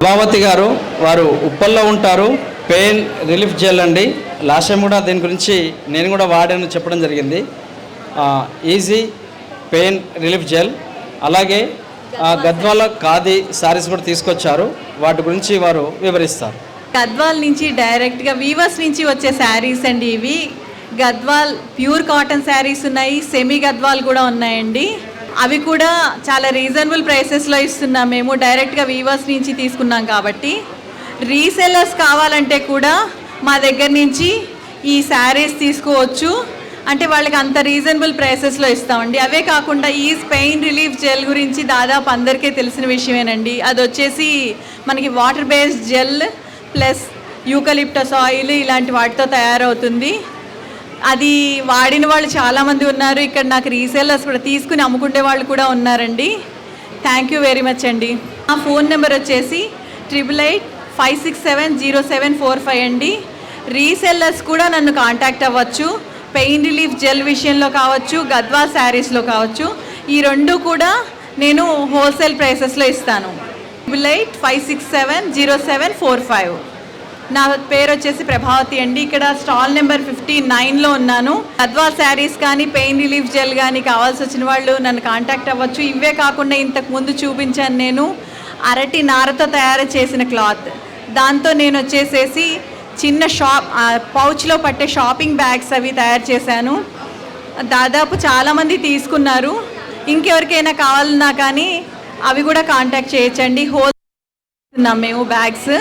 ప్రభావతి గారు వారు ఉప్పల్లో ఉంటారు. పెయిన్ రిలీఫ్ జెల్ అండి లాస్ట్ టైం కూడా దీని గురించి నేను కూడా వాడాను చెప్పడం జరిగింది. Easy pain relief gel. అలాగే ఆ, గద్వాల ఖాదీ శారీస్ కూడా తీసుకొచ్చారు. వాటి గురించి వారు వివరిస్తారు. గద్వాల్ నుంచి డైరెక్ట్గా వీవర్స్ నుంచి వచ్చే శారీస్ అండి ఇవి. గద్వాల్ ప్యూర్ కాటన్ శారీస్ ఉన్నాయి. సెమీ గద్వాల్ కూడా ఉన్నాయండి. అవి కూడా చాలా రీజనబుల్ ప్రైసెస్లో ఇస్తున్నాం మేము. డైరెక్ట్గా వీవర్స్ నుంచి తీసుకున్నాం కాబట్టి. రీసెల్లర్స్ కావాలంటే కూడా మా దగ్గర నుంచి ఈ శారీస్ తీసుకోవచ్చు. అంటే వాళ్ళకి అంత రీజనబుల్ ప్రైసెస్లో ఇస్తామండి. అవే కాకుండా ఈ పెయిన్ రిలీఫ్ జెల్ గురించి దాదాపు అందరికీ తెలిసిన విషయమేనండి. అది వచ్చేసి మనకి water based gel plus eucalyptus oil ఇలాంటి వాటితో తయారవుతుంది. అది వాడిన వాళ్ళు చాలామంది ఉన్నారు. ఇక్కడ నాకు రీసేలర్స్ కూడా తీసుకుని అమ్ముకునే వాళ్ళు కూడా ఉన్నారండి. థ్యాంక్ యూ వెరీ మచ్ అండి. నా ఫోన్ నెంబర్ వచ్చేసి triple eight five six seven zero seven four five అండి. రీసెల్లర్స్ కూడా నన్ను కాంటాక్ట్ అవ్వచ్చు. పెయిన్ రిలీఫ్ జెల్ విషయంలో కావచ్చు గద్వా శారీస్లో కావచ్చు. ఈ రెండు కూడా నేను హోల్సేల్ ప్రైసెస్లో ఇస్తాను. Triple eight five six seven zero seven four five నా పేరు వచ్చేసి ప్రభావతి అండి. ఇక్కడ స్టాల్ నెంబర్ ఫిఫ్టీ నైన్లో ఉన్నాను. అద్వా శారీస్ కానీ పెయిన్ రిలీఫ్ జెల్ కానీ కావాల్సి వచ్చిన వాళ్ళు నన్ను కాంటాక్ట్ అవ్వచ్చు. ఇవే కాకుండా ఇంతకు ముందు చూపించాను నేను. అరటి నారతో తయారు చేసిన క్లాత్. దాంతో నేను వచ్చేసేసి చిన్న షాప్ పౌచ్లో పట్టే షాపింగ్ బ్యాగ్స్ అవి తయారు చేశాను. దాదాపు చాలామంది తీసుకున్నారు. ఇంకెవరికైనా కావాలన్నా కానీ అవి కూడా కాంటాక్ట్ చేయొచ్చండి. హోల్ మేము బ్యాగ్స్.